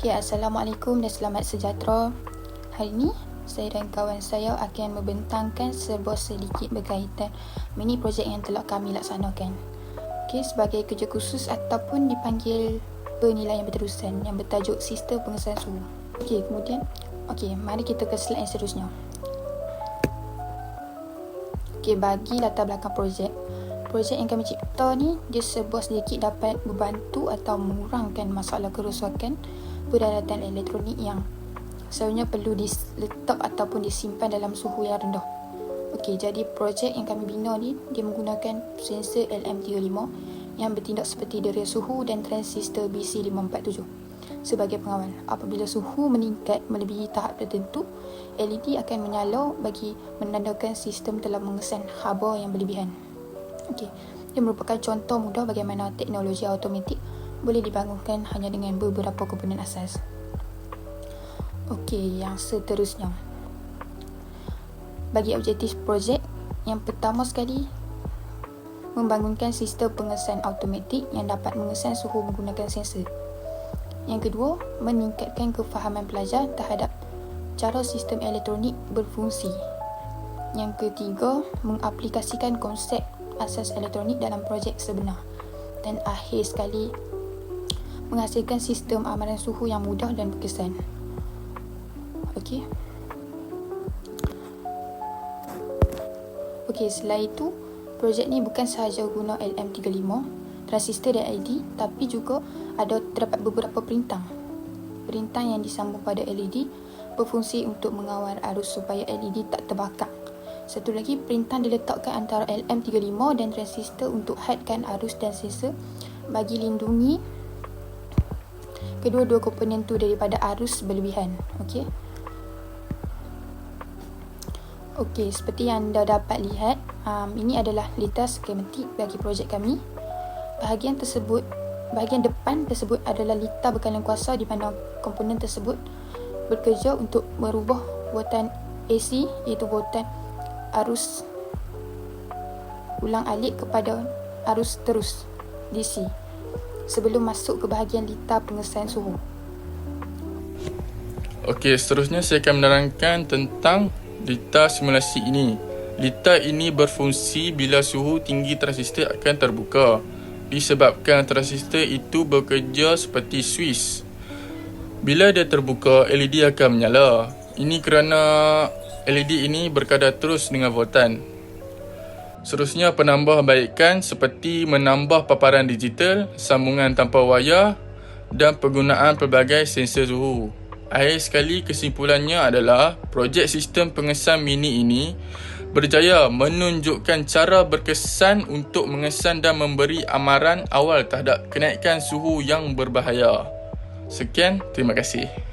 Okay, Assalamualaikum dan selamat sejahtera. Hari ini, saya dan kawan saya akan membentangkan sebuah sedikit berkaitan mini projek yang telah kami laksanakan. Okay, sebagai kerja khusus ataupun dipanggil penilaian berterusan yang bertajuk Sistem Pengesahan Suhu. Okay, kemudian, okay, mari kita ke slide yang seterusnya. Okay, bagi latar belakang projek, projek yang kami cipta ni dia sebuah sedikit dapat membantu atau mengurangkan masalah kerosakan peralatan elektronik yang selalunya perlu diletak ataupun disimpan dalam suhu yang rendah. Okey, jadi projek yang kami bina ni dia menggunakan sensor LM35 yang bertindak seperti deria suhu dan transistor BC547 sebagai pengawal. Apabila suhu meningkat melebihi tahap tertentu, LED akan menyala bagi menandakan sistem telah mengesan haba yang berlebihan. Okey, ia merupakan contoh mudah bagaimana teknologi automatik boleh dibangunkan hanya dengan beberapa komponen asas. Okey, yang seterusnya. Bagi objektif projek, yang pertama sekali membangunkan sistem pengesan automatik yang dapat mengesan suhu menggunakan sensor. Yang kedua, meningkatkan kefahaman pelajar terhadap cara sistem elektronik berfungsi. Yang ketiga, mengaplikasikan konsep asas elektronik dalam projek sebenar. Dan akhir sekali, menghasilkan sistem amaran suhu yang mudah dan berkesan. Okey. Okey, selain itu, projek ni bukan sahaja guna LM35, transistor dan LED, tapi juga ada terdapat beberapa perintah. Perintah yang disambung pada LED berfungsi untuk mengawal arus supaya LED tak terbakar. Satu lagi, perintah diletakkan antara LM35 dan transistor untuk hadkan arus dan sensor bagi lindungi kedua-dua komponen tu daripada arus berlebihan. Okey. Okey, seperti yang anda dapat lihat, um, ini adalah litas skematik bagi projek kami. Bahagian tersebut, bahagian depan tersebut adalah litar bekalan kuasa di mana komponen tersebut bekerja untuk merubah buatan AC iaitu buatan arus ulang alik kepada arus terus DC sebelum masuk ke bahagian litar pengesahan suhu. Okey, seterusnya saya akan menerangkan tentang litar simulasi ini. Litar ini berfungsi bila suhu tinggi transistor akan terbuka. Disebabkan transistor itu bekerja seperti switch. Bila dia terbuka, LED akan menyala. Ini kerana LED ini berkadar terus dengan voltan. Seterusnya penambahbaikan seperti menambah paparan digital, sambungan tanpa wayar dan penggunaan pelbagai sensor suhu. Akhir sekali kesimpulannya adalah projek sistem pengesan mini ini berjaya menunjukkan cara berkesan untuk mengesan dan memberi amaran awal terhadap kenaikan suhu yang berbahaya. Sekian, terima kasih.